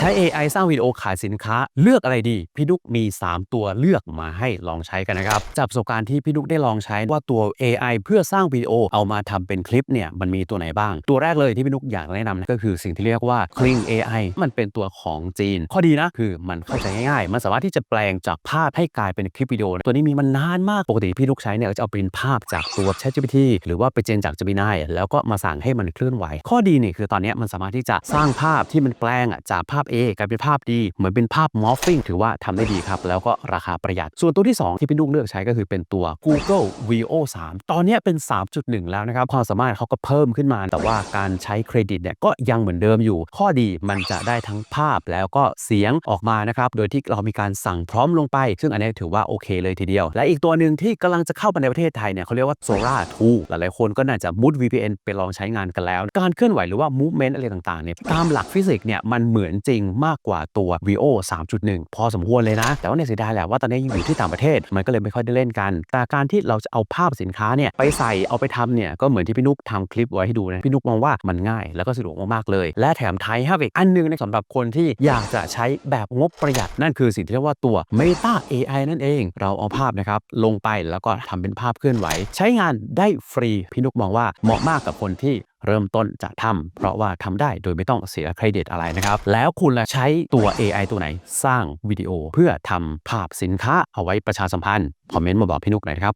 ใช้ AI สร้างวิดีโอขายสินค้าเลือกอะไรดี พี่ดุกมี 3 ตัวเลือกมาให้ลองใช้กันนะครับ จากประสบการณ์ที่พี่ดุกได้ลองใช้ว่าตัว AI เพื่อสร้างวิดีโอเอามาทำเป็นคลิปเนี่ยมันมีตัวไหนบ้าง ตัวแรกเลยที่พี่ดุกอยากแนะนำนะก็คือสิ่งที่เรียกว่า Kling AI มันเป็นตัวของจีน ข้อดีนะคือมันเข้าใจง่ายๆ มันสามารถที่จะแปลงจากภาพให้กลายเป็นคลิปวิดีโอ ตัวนี้มีมานนานมากปกติพี่ดุกใช้เนี่ยจะเอาเป็นภาพจากตัว ChatGPT หรือว่าไปเจนจาก Gemini แล้วก็มาสั่งให้มันเคลื่อนไหว ข้อดีเนี่ยคือตอนนี้มันสามารถที่จะสร้างภาพที่มันแปลงจากภาพ A กลายเป็นภาพ D เหมือนเป็นภาพ morphing ถือว่าทำได้ดีครับ แล้วก็ราคาประหยัด ส่วนตัวที่ 2 ที่พี่นุกเลือกใช้ก็คือเป็นตัว Google VO 3ตอนนี้เป็น 3.1 แล้วนะครับ ความสามารถเขาก็เพิ่มขึ้นมา แต่ว่าการใช้เครดิตเนี่ยก็ยังเหมือนเดิมอยู่ ข้อดีมันจะได้ทั้งภาพแล้วก็เสียงออกมานะครับ โดยที่เรามีการสั่งพร้อมลงไป ซึ่งอันนี้ถือว่าโอเคเลยทีเดียว และอีกตัวหนึ่งที่กำลังจะเข้ามาในประเทศไทยเนี่ยเขาเรียกว่า Sora 2หลายๆคนก็น่าจะมุด VPN ไปลองใช้งานกันแล้ว การเคลื่อนไหวหรือว่า movement อะไรต่างๆเนี่ยตามหลักฟิสิกส์เนี่ยมันเหมือนจริงมากกว่าตัว VO 3.1 พอสมควรเลยนะ แต่ว่าเนี่ยเสียดายแหละว่าตอนนี้ยังอยู่ที่ต่างประเทศ มันก็เลยไม่ค่อยได้เล่นกัน แต่การที่เราจะเอาภาพสินค้าเนี่ยไปใส่เอาไปทำเนี่ยก็เหมือนที่พี่นุ๊กทำคลิปไว้ให้ดูนะพี่นุ๊กมองว่ามันง่ายแล้วก็สะดวกมากๆเลย และแถมไทยครับอีกอันหนึงในสำหรับคนที่อยากจะใช้แบบงบประหยัดนั่นคือสิ่งที่เรียกว่าตัว Meta AI นั่นเอง เราเอาภาพนะครับลงไปแล้วก็ทำเป็นภาพเคลื่อนไหว ใช้งานได้ฟรีพี่นุกมองว่าเหมาะมากกับคนที่ เริ่มต้นจะทำเพราะว่าทำได้โดยไม่ต้องเสียเครดิตอะไรนะครับ แล้วคุณล่ะใช้ตัว AI ตัวไหนสร้างวิดีโอเพื่อทำภาพสินค้าเอาไว้ประชาสัมพันธ์ คอมเมนต์มาบอกพี่นุกหน่อยครับ